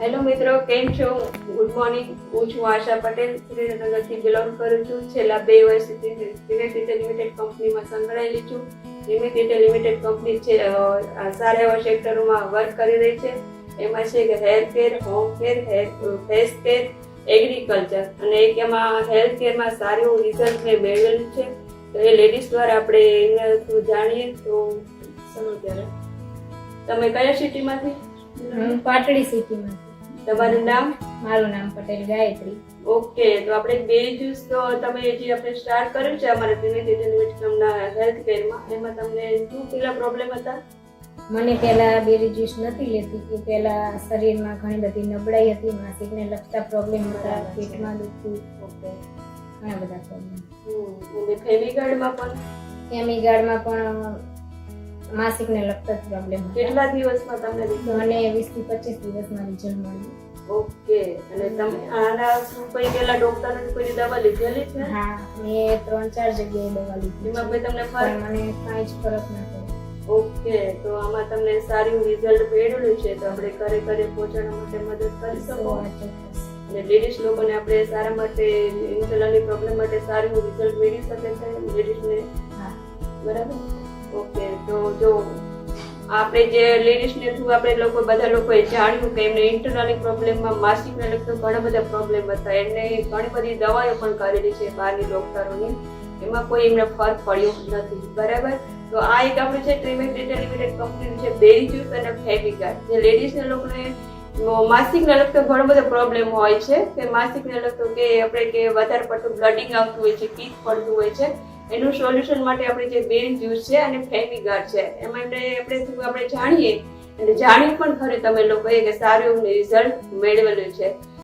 Hello મિત્રો, કેમ છો? ગુડ મોર્નિંગ હું છું આશા પટેલ, શ્રીનગરથી બિલોંગ કરું છું. છેલ્લા બે વર્ષથી સિમેન્ટ રિટેલ લિમિટેડ કંપનીમાં સંકળાયેલી છું. સિમેન્ટ રિટેલ લિમિટેડ કંપની છે સારા એવા સેક્ટરોમાં વર્ક કરી રહી છે. એમાં છે કે hair care home care hair face care agriculture અને એક એમાં હેલ્થ કેરમાં સારું એવું રિઝલ્ટ મેં મેળવેલું છે. તો એ લેડીઝ દ્વારા આપણે એના જાણીએ તો તમે કયા સિટીમાંથી હું પાટડી સિટીમાં તમારું નામ? મારું નામ પટેલ ગાયત્રી. ઓકે તો આપણે બે જ્યુસ તો તમે જે આપણે સ્ટાર્ટ કર્યું છે અમારા ત્રિવેદી યુનિવર્સિટીના હેલ્થ કેરમાં એમાં તમને શું પેલા પ્રોબ્લેમ હતા? મને પહેલા બેરી જ્યુસ નથી લેતી કે પહેલા શરીરમાં ઘણી બધી નબળાઈ હતી માસિકને લગતા પ્રોબ્લેમ હતા પેટમાં દુખતું. ઓકે. ઘણા બધા પ્રોબ્લેમ ફેમિગાર્ડમાં પણ? કેમિગાર્ડમાં પણ માસિકને લગતા જ પ્રોબ્લેમ કેટલા દિવસમાં તમને? મને વીસથી પચીસ દિવસમાં રિઝલ્ટ મળ્યું. ઓકે અને તમે આના શું કોઈ પેલા ડોક્ટર કોઈ દવા લીધેલી છે? હા મેં ત્રણ ચાર જગ્યાએ દવા લીધી એમાં કોઈ તમને ફરક? મને કાંઈ જ ફરક ના પડ્યો. ઓકે તો આમાં તમને સારું રિઝલ્ટ મેળવેલું છે તો આપણે ઘરે ઘરે પહોંચાડવા માટે મદદ કરી શકો? અને લેડીઝ લોકોને આપણે સારા માટે ઇન્સ્યુલનની પ્રોબ્લેમ માટે સારું રિઝલ્ટ મેળવી શકે છે લેડીઝને હા. બરાબર? ઓકે, તો જો આપણે જે લેડીઝને થ્રુ આપણે લોકો બધા લોકોએ જાણ્યું કે એમને ઇન્ટરનલી પ્રોબ્લેમમાં માસિકને લગતો ઘણા બધા પ્રોબ્લેમ હતા. એમને ઘણી બધી દવાઓ પણ કરેલી છે બહારની ડોક્ટરોની. એમાં કોઈ એમને ફરક પડ્યો નથી, બરાબર? તો આ એક આપણું છે ટ્રીમેક ડેટા લિમિટેડ કંપનીનું છે બેરી જ્યુસ અને ફેવિગાર્ડ જે લેડીઝને લોકોને માસિકને લગતો ઘણો બધો પ્રોબ્લેમ હોય છે. કે માસિકને લગતો કે આપણે કે વધારે પડતું બ્લડિંગ આવતું હોય છે પીત પડતું હોય છે. એનું સોલ્યુશન માટે આપણે જે બેન જ્યુસ છે અને ફેમિગાર્ડ છે, એમાં આપણે આપણે આપણે જાણીએ? અને જાણી પણ ખરે તમે લોકોએ કે સારું રિઝલ્ટ મેળવેલું છે.